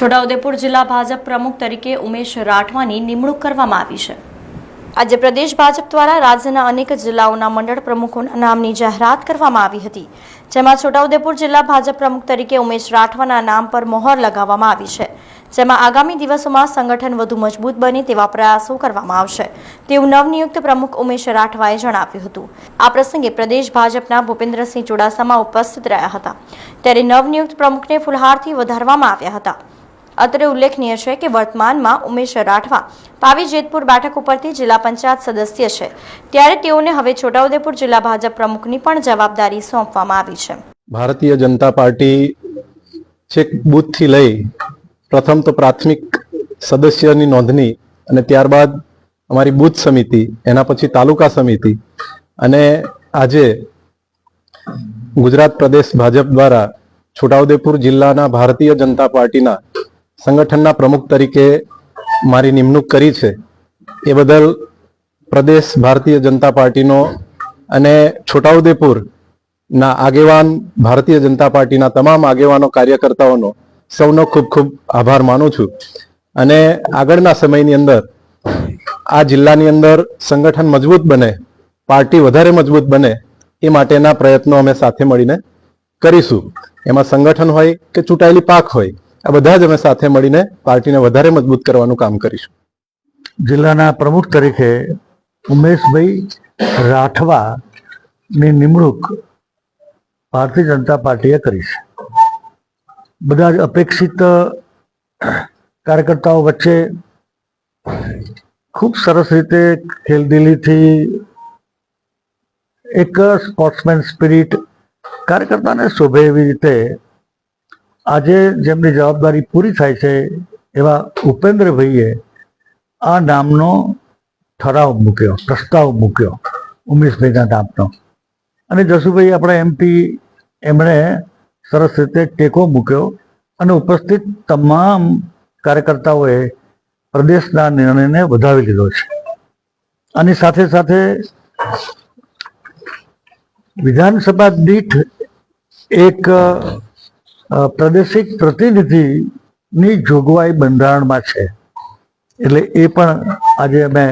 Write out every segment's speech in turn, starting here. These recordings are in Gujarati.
છોટાઉદેપુર જિલ્લા ભાજપ પ્રમુખ તરીકે ઉમેશ રાઠવાની નિમણૂક કરવામાં આવી છે. આજે પ્રદેશ ભાજપ દ્વારા રાજ્યના અનેક જિલ્લાઓના મંડળ પ્રમુખોના નામની જાહેરાત કરવામાં આવી હતી, જેમાં છોટાઉદેપુર જિલ્લા ભાજપ પ્રમુખ તરીકે ઉમેશ રાઠવાના નામ પર મોહર લગાવવામાં આવી છે, જેમાં આગામી દિવસોમાં સંગઠન વધુ મજબૂત બને તેવા પ્રયાસો કરવામાં આવશે, તેવું નવનિયુક્ત પ્રમુખ ઉમેશ રાઠવાએ જણાવ્યું હતું. આ પ્રસંગે પ્રદેશ ભાજપના ભૂપેન્દ્રસિંહ ચુડાસમા ઉપસ્થિત રહ્યા હતા. ત્યારે નવનિયુક્ત પ્રમુખને ફુલહારથી વધારવામાં આવ્યા હતા. અત્રે ઉલ્લેખનીય છે કે વર્તમાનમાં ઉમેશ રાઠવા પાવી જેતપુર બેઠક ઉપરથી જિલ્લા પંચાયત સદસ્ય છે. ત્યારે તેઓને હવે છોટાઉદેપુર જિલ્લા ભાજપ પ્રમુખની પણ જવાબદારી સોંપવામાં આવી છે. ભારતીય જનતા પાર્ટી છેક બુથથી લઈ પ્રથમ તો પ્રાથમિક સદસ્યની નોંધણી અને ત્યારબાદ અમારી બૂથ સમિતિ, એના પછી તાલુકા સમિતિ અને આજે ગુજરાત પ્રદેશ ભાજપ દ્વારા છોટાઉદેપુર જિલ્લાના ભારતીય જનતા પાર્ટીના સંગઠનના પ્રમુખ તરીકે મારી નિમણૂક કરી છે. એ બદલ પ્રદેશ ભારતીય જનતા પાર્ટીનો અને છોટાઉદેપુર ના આગેવાન ભારતીય જનતા પાર્ટીના તમામ આગેવાનો કાર્યકર્તાઓનો સૌનો ખૂબ ખૂબ આભાર માનું છું. અને આગળના સમયની અંદર આ જિલ્લાની અંદર સંગઠન મજબૂત બને, પાર્ટી વધારે મજબૂત બને એ માટેના પ્રયત્નો અમે સાથે મળીને કરીશું. એમાં સંગઠન હોય કે ચૂંટાયેલી પાક હોય આ બધા જ અમે સાથે મળીને પાર્ટીને વધારે મજબૂત કરવાનું કામ કરીશું. જિલ્લાના પ્રમુખ તરીકે ઉમેશભાઈ રાઠવાની નિમણૂક ભારતીય જનતા પાર્ટીએ કરી છે. બધા જ અપેક્ષિત કાર્યકર્તાઓ વચ્ચે ખૂબ સરસ રીતે ખેલદિલીથી એક સ્પોર્ટ્સમેન સ્પિરિટ કાર્યકર્તાને શોભે એવી રીતે આજે જેમની જવાબદારી પૂરી થાય છે એવા ઉપેન્દ્રભાઈએ આ નામનો ઠરાવ મૂક્યો, પ્રસ્તાવ મૂક્યો, ઉમેશભાઈના નામનો. અને જસુભાઈ આપણા એમપી એમણે સરસ રીતે ટેકો મૂક્યો અને ઉપસ્થિત તમામ કાર્યકર્તાઓએ પ્રદેશના નિર્ણયને વધાવી લીધો છે. આની સાથે સાથે વિધાનસભા દીઠ એક પ્રાદેશિક પ્રતિનિધિની જોગવાઈ બંધારણમાં છે. એટલે એ પણ આજે અમે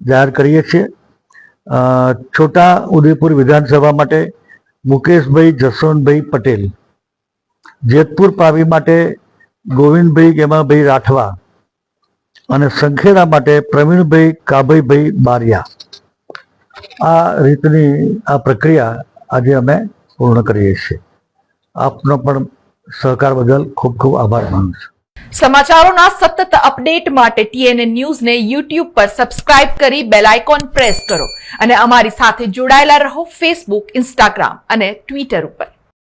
જાહેર કરીએ છીએ. છોટા ઉદેપુર વિધાનસભા માટે મુકેશભાઈ જસવંતભાઈ પટેલ, જેતપુર પાવી માટે ગોવિંદભાઈ ગેમાભાઈ રાઠવા અને સંખેડા માટે પ્રવીણભાઈ કાભાઈભાઈ બારિયા. આ રીતની આ પ્રક્રિયા આજે અમે પૂર્ણ કરીએ છીએ. આપનો પણ સહકાર બદલ ખૂબ ખૂબ આભાર માનું છું. સમાચારોના સતત અપડેટ માટે ટીએનએ ન્યૂઝને યુટ્યુબ પર સબસ્ક્રાઇબ કરી બેલ આઇકોન પ્રેસ કરો અને અમારી સાથે જોડાયેલા રહો ફેસબુક, ઇન્સ્ટાગ્રામ અને ટ્વિટર ઉપર.